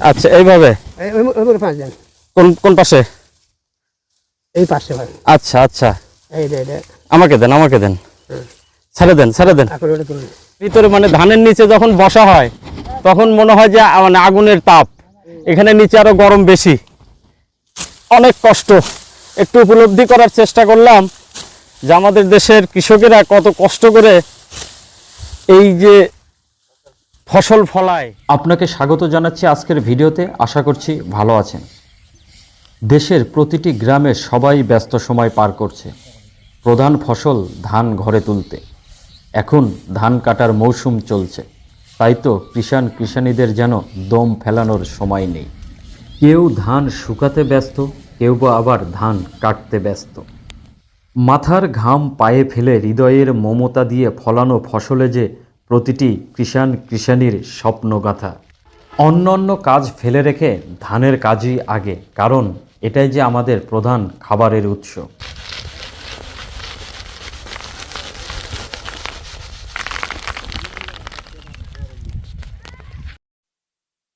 আচ্ছা এইভাবে? কোন কোন পাশে? এই ভাই। আচ্ছা আচ্ছা। আমাকে দেন আমাকে দেন। ছেড়ে দেন ছেড়ে দেন। ভিতরে মানে ধানের নিচে যখন বসা হয় তখন মনে হয় যে মানে আগুনের তাপ। এখানে নিচে আরও গরম বেশি। অনেক কষ্ট। একটু উপলব্ধি করার চেষ্টা করলাম যে আমাদের দেশের কৃষকেরা কত কষ্ট করে এই যে ফসল ফলায়। আপনাকে স্বাগত জানাচ্ছি আজকের ভিডিওতে। আশা করছি ভালো আছেন। দেশের প্রতিটি গ্রামে সবাই ব্যস্ত সময় পার করছে। প্রধান ফসল ধান ঘরে তুলতে। এখন ধান কাটার মৌসুম চলছে। তাই তো কৃষাণ কৃষাণীদের যেন দম ফেলানোর সময় নেই। কেউ ধান শুকাতে ব্যস্ত, কেউ বা আবার ধান কাটতে ব্যস্ত। মাথার ঘাম পায়ে ফেলে হৃদয়ের মমতা দিয়ে ফলানো ফসলে যে প্রতিটি কৃষাণ কৃষাণীর স্বপ্নগাথা। অন্য অন্য কাজ ফেলে রেখে ধানের কাজই আগে, কারণ এটাই যে আমাদের প্রধান খাবারের উৎস।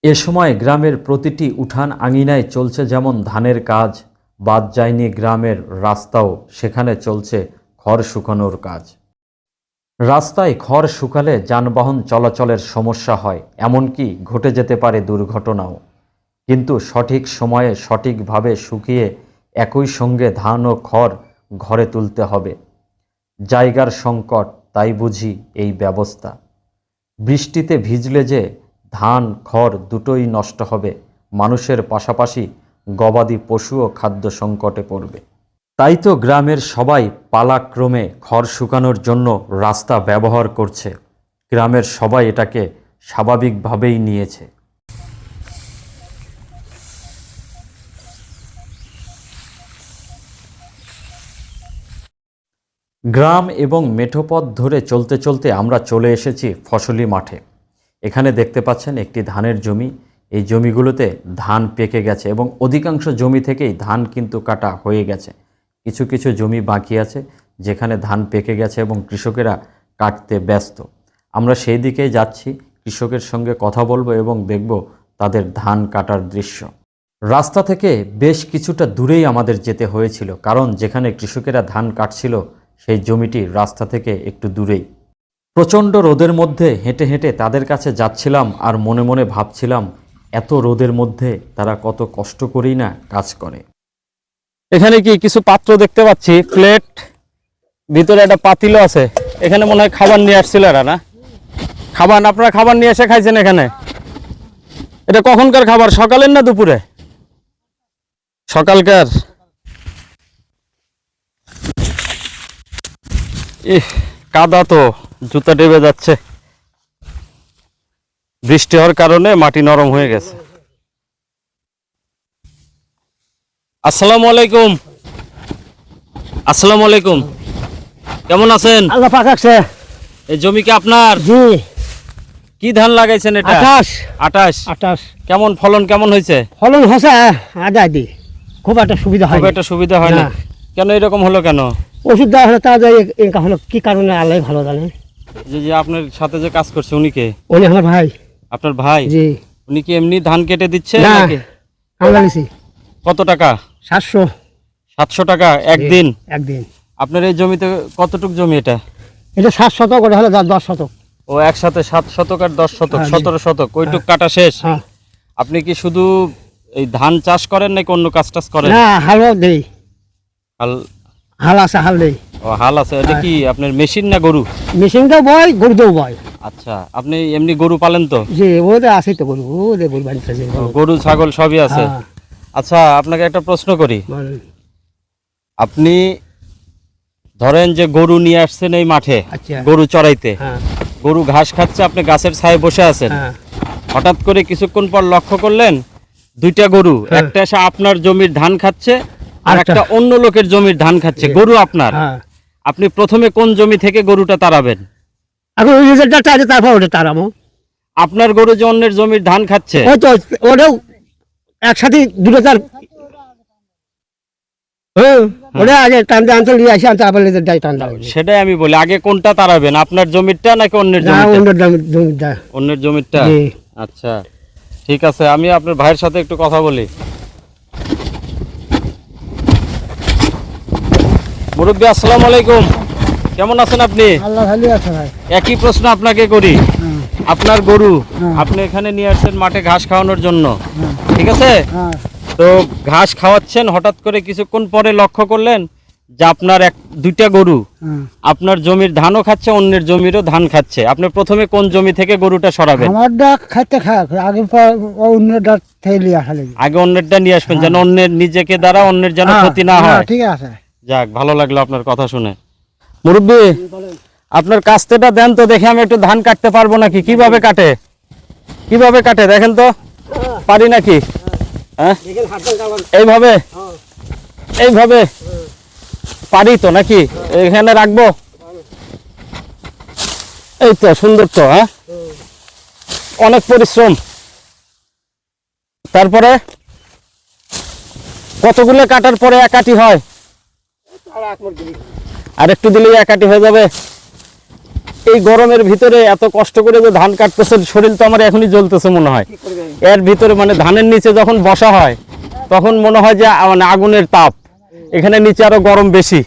এ সময় গ্রামের প্রতিটি উঠান আঙিনায় চলছে যেমন ধানের কাজ, বাদ যায়নি গ্রামের রাস্তাও, সেখানে চলছে খড় শুকানোর কাজ। রাস্তায় খড় শুকালে যানবাহন চলাচলের সমস্যা হয়, এমনকি ঘটে যেতে পারে দুর্ঘটনাও। কিন্তু সঠিক সময়ে সঠিকভাবে শুকিয়ে একই সঙ্গে ধান ও খড় ঘরে তুলতে হবে। জায়গার সংকট, তাই বুঝি এই ব্যবস্থা। বৃষ্টিতে ভিজলে যে ধান, খড় দুটোই নষ্ট হবে, মানুষের পাশাপাশি গবাদি পশুও খাদ্য সংকটে পড়বে। তাই তো গ্রামের সবাই পালাক্রমে খড় শুকানোর জন্য রাস্তা ব্যবহার করছে। গ্রামের সবাই এটাকে স্বাভাবিকভাবেই নিয়েছে। গ্রাম এবং মেঠোপথ ধরে চলতে চলতে আমরা চলে এসেছি ফসলি মাঠে। এখানে দেখতে পাচ্ছেন একটি ধানের জমি। এই জমিগুলোতে ধান পেকে গেছে এবং অধিকাংশ জমি থেকেই ধান কিন্তু কাটা হয়ে গেছে। কিছু কিছু জমি বাকি আছে, যেখানে ধান পেকে গেছে এবং কৃষকেরা কাটতে ব্যস্ত। আমরা সেই দিকেই যাচ্ছি, কৃষকের সঙ্গে কথা বলব এবং দেখব তাদের ধান কাটার দৃশ্য। রাস্তা থেকে বেশ কিছুটা দূরেই আমাদের যেতে হয়েছিল, কারণ যেখানে কৃষকেরা ধান কাটছিল, সেই জমিটি রাস্তা থেকে একটু দূরেই। প্রচণ্ড রোদের মধ্যে হেঁটে হেঁটে তাদের কাছে যাচ্ছিলাম আর মনে মনে ভাবছিলাম, এত রোদের মধ্যে তারা কত কষ্ট করেই না কাজ করে। এখানে কি কিছু পাত্র দেখতে পাচ্ছি? প্লেট ভিতরে একটা পাতিলও আছে। এখানে মনে হয় খাবার নিয়ে আসছিল এরা, না? খাবার, আপনারা খাবার নিয়ে এসে খাইছেন এখানে? এটা কখনকার খাবার? সকালের না দুপুরে? সকালকার। ইহ, কাদা তো, জুতা ডেবে যাচ্ছে। বৃষ্টি হওয়ার কারণে মাটি নরম হয়ে গেছে। আসসালামু আলাইকুম। আসসালামু আলাইকুম। কেমন আছেন? আল্লাহ পাক আছে এই জমি কি আপনার? জি। কি ধান লাগাইছেন এটা? আঠাশ। আঠাশ। আঠাশ। কেমন ফলন কেমন হয়েছে? ফলন হসে আদা দি। খুব একটা সুবিধা হয় খুব একটা সুবিধা হয় না। না। কেন এরকম হলো কেন? ওষুধ দেওয়া হলো তা যায় এরকম হলো কি কারণে আল্লাহ ভালো জানে যে যে আপনার সাথে যে কাজ করছে উনি কে? উনি আমার ভাই। আপনার ভাই? জি। উনি কি এমনি ধান কেটে দিচ্ছে নাকি? আমরা নিছি। কত টাকা? সাতশো। সাতশো টাকা একদিন? একদিন। আপনার এই জমিতে কতটুক জমি এটা? এটা সাত শতক ওটা হলো দশ- শতক। ও একসাথে সাত শতক আর দশ শতক হ্যাঁ, সতেরো শতক ওইটুক কাটা শেষ? হ্যাঁ। আপনি কি শুধু এই ধান চাষ করেন নাকি অন্য কাজ টাজ করেন? না হালও দেই। হাল? হাল আছে হাল দেই। ও হাল আছে এটা কি আপনার মেশিন না গরু? মেশিনটাও বয় গরুতেও বয়। আচ্ছা আপনি এমনি গরু পালেন তো? যে ওদের আছে তো গরু ওদের গরু বাড়িতে গরু ছাগল সবই আছে? হ্যাঁ, আচ্ছা আপনাকে একটা প্রশ্ন করি। আপনি ধরেন যে গরু নিয়ে আসছেন এই মাঠে আচ্ছা। গরু চড়াইতে। হ্যাঁ। গরু ঘাস খাচ্ছে আপনি গাছের ছায়ে বসে আছেন। হ্যাঁ। হঠাৎ করে কিছুক্ষণ পর লক্ষ্য করলেন দুইটা গরু হ্যাঁ। একটা এসে আপনার জমির ধান খাচ্ছে আর একটা অন্য লোকের জমির ধান খাচ্ছে। গরু আপনার। আপনি প্রথমে কোন জমি থেকে গরুটা তাড়াবেন? এখন ওই তারপর ওটা তারামো আপনার গরু যে অন্যের জমির ধান খাচ্ছে ওটাও একসাথে দুটো তার হ্যাঁ ওটা আগে টানতে আনতে নিয়ে আসি আনতে আবার সেটাই আমি বলি আগে কোনটা তাড়াবেন আপনার জমিরটা নাকি অন্যের জমিটা জমিটা অন্যের আচ্ছা ঠিক আছে আমি আপনার ভাইয়ের সাথে একটু কথা বলি। মুরব্বী আসসালামু আলাইকুম। কেমন আছেন আপনি? আল্লাহ ভালো আছে ভাই। একই প্রশ্ন আপনাকে করি। হ্যাঁ। আপনার গরু হ্যাঁ। আপনি এখানে নিয়ে আসছেন মাঠে ঘাস খাওয়ানোর জন্য। হ্যাঁ। ঠিক আছে? তো ঘাস খাওয়াচ্ছেন হঠাৎ করে কিছুক্ষণ পরে লক্ষ্য করলেন যে আপনার এক দুইটা গরু। আপনার জমির ধানও খাচ্ছে অন্যের জমিরও ধান খাচ্ছে। আপনি প্রথমে কোন জমি থেকে গরুটা সরাবেন? আমার ডাক খাইতে খাক আগে পর অন্য ডাক থেকে আগে অন্যেরটা নিয়ে আসবেন যেন অন্যের নিজেকে দ্বারা অন্যের যেন ক্ষতি না হয়। ঠিক আছে। যাক ভালো লাগল আপনার কথা শুনে। মুরব্বী, আপনার কাস্তেটা দেন তো, দেখে আমি একটু ধান কাটতে পারব নাকি? কীভাবে কাটে? কীভাবে কাটে? দেখেন তো। পারি নাকি? হ্যাঁ? এইভাবে? এইভাবে? পারি তো নাকি? এখানে রাখব? এই তো, সুন্দর তো হ্যাঁ? অনেক পরিশ্রম। তারপরে? কতগুলো কাটার পরে একাটি হয়? আর একটু দিলেই একাটি হয়ে যাবে। এই গরমের ভিতরে এত কষ্ট করে যে ধান কাটতেছেন শরীর তো আমার এখনই জ্বলতেছে মনে হয়। এর ভিতরে মানে ধানের নিচে যখন বসা হয় তখন মনে হয় যে মানে আগুনের তাপ। এখানে নিচে আরও গরম বেশি।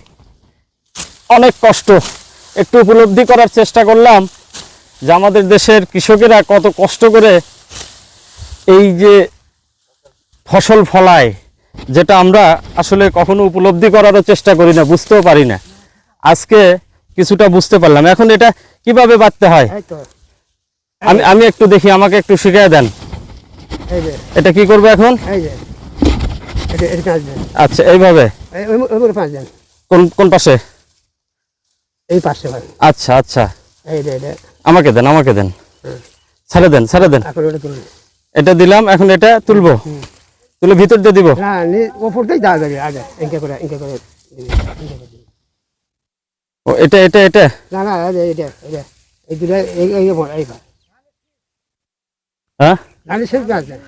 অনেক কষ্ট। একটু উপলব্ধি করার চেষ্টা করলাম যে আমাদের দেশের কৃষকেরা কত কষ্ট করে এই যে ফসল ফলায় যেটা আমরা আসলে কখনো উপলব্ধি করারও চেষ্টা করি না বুঝতেও পারি না। আজকে কিছুটা বুঝতে পারলাম। এখন এটা কীভাবে বাঁধতে হয়? আমি আমি একটু দেখি আমাকে একটু শিখিয়ে দেন। এটা কি করব এখন? আচ্ছা এইভাবে? কোন পাশে? এই পাশে আচ্ছা আচ্ছা। আমাকে দেন আমাকে দেন। ছেড়ে দেন ছেড়ে দেন। এটা দিলাম এখন এটা তুলবো। তুলে ভিতর দিয়ে দিব। না ওপরটাই দেওয়া আগে করে করে দিবি, ইনকে করে দিবি। ও এটা এটা এটা? না না এই এটা এটা এই দুটা এই এই এই হ্যাঁ? নানি পেঁয়াজ দেন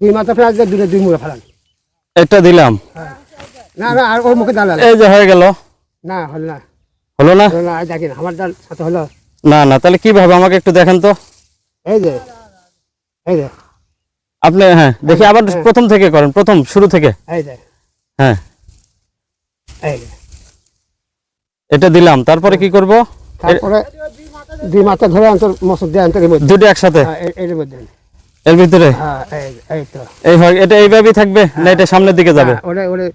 দুই মাথা পেঁয়াজ দেন দুটো দুই মুড়ে ফেলান এটা দিলাম। না না আর ওর মুখে ডাল এই যে হয়ে গেল। না হল না। হলো না? হলো না আর দেখেন আমার ডাল সাথে হলো। না না তাহলে কীভাবে আমাকে একটু দেখেন তো। এই যে এই যে। আপনি হ্যাঁ দেখি আবার প্রথম থেকে করেন প্রথম শুরু থেকে। এই যে। হ্যাঁ। এই যে। এটা দিলাম তারপরে কি করব? তারপরে দুই মাথা ধরে অন্তর মসুর দিয়ে অন্তর দুটো একসাথে? হ্যাঁ, এর মধ্যে। এর ভিতরে? হ্যাঁ এই তো। এই হয় এটা এইভাবেই থাকবে না এটা সামনের দিকে যাবে? হ্যাঁ, ওরে ওরে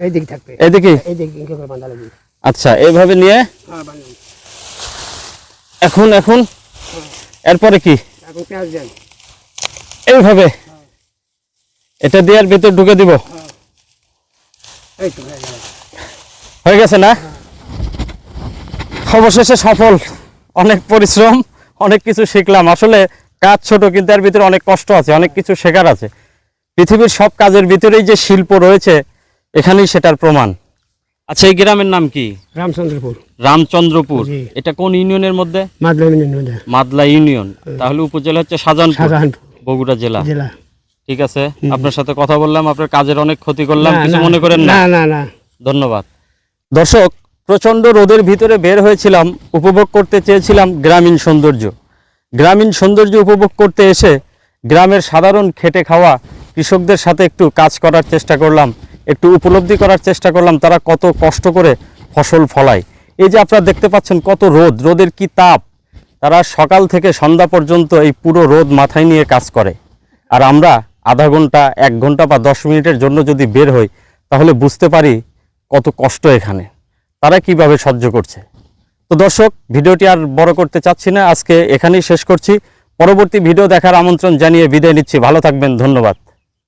এই দিক থাকবে। এইদিকে? এই দিক ইনকে করে বাঁধা লাগবে আচ্ছা এইভাবে নিয়ে? হ্যাঁ এখন এখন? এরপরে কি? এখন পেঁয়াজ দেন। এইভাবে? এটা দিয়ে আর ভিতর ঢুকে দিব? এই তো হয়ে গেছে না? অবশেষে সফল। অনেক পরিশ্রম অনেক কিছু শিখলাম। আসলে কাজ ছোট কিন্তু এর ভিতরে অনেক কষ্ট আছে অনেক কিছু শেখার আছে। পৃথিবীর সব কাজের ভিতরেই যে শিল্প রয়েছে এখানেই সেটার প্রমাণ। আচ্ছা এই গ্রামের নাম কি? রামচন্দ্রপুর। রামচন্দ্রপুর। এটা কোন ইউনিয়নের মধ্যে? মাদলা ইউনিয়ন। তাহলে উপজেলা হচ্ছে শাহজাহানপুর? বগুড়া জেলা। ঠিক আছে। আপনার সাথে কথা বললাম আপনার কাজের অনেক ক্ষতি করলাম কিছু মনে করেন না না না। ধন্যবাদ। দর্শক প্রচণ্ড রোদের ভিতরে বের হয়েছিলাম, উপভোগ করতে চেয়েছিলাম গ্রামীণ সৌন্দর্য। গ্রামীণ সৌন্দর্য উপভোগ করতে এসে গ্রামের সাধারণ খেটে খাওয়া কৃষকদের সাথে একটু কাজ করার চেষ্টা করলাম, একটু উপলব্ধি করার চেষ্টা করলাম, তারা কত কষ্ট করে ফসল ফলায়। এই যে আপনারা দেখতে পাচ্ছেন কত রোদ, রোদের কি তাপ। তারা সকাল থেকে সন্ধ্যা পর্যন্ত এই পুরো রোদ মাথায় নিয়ে কাজ করে। আর আমরা আধা ঘণ্টা, এক ঘণ্টা বা দশ মিনিটের জন্য যদি বের হই, তাহলে বুঝতে পারি কত কষ্ট এখানে। তারা কীভাবে সহ্য করছে? তো দর্শক, ভিডিওটি আর বড় করতে চাচ্ছি না। আজকে এখানেই শেষ করছি। পরবর্তী ভিডিও দেখার আমন্ত্রণ জানিয়ে বিদায় নিচ্ছি। ভালো থাকবেন। ধন্যবাদ।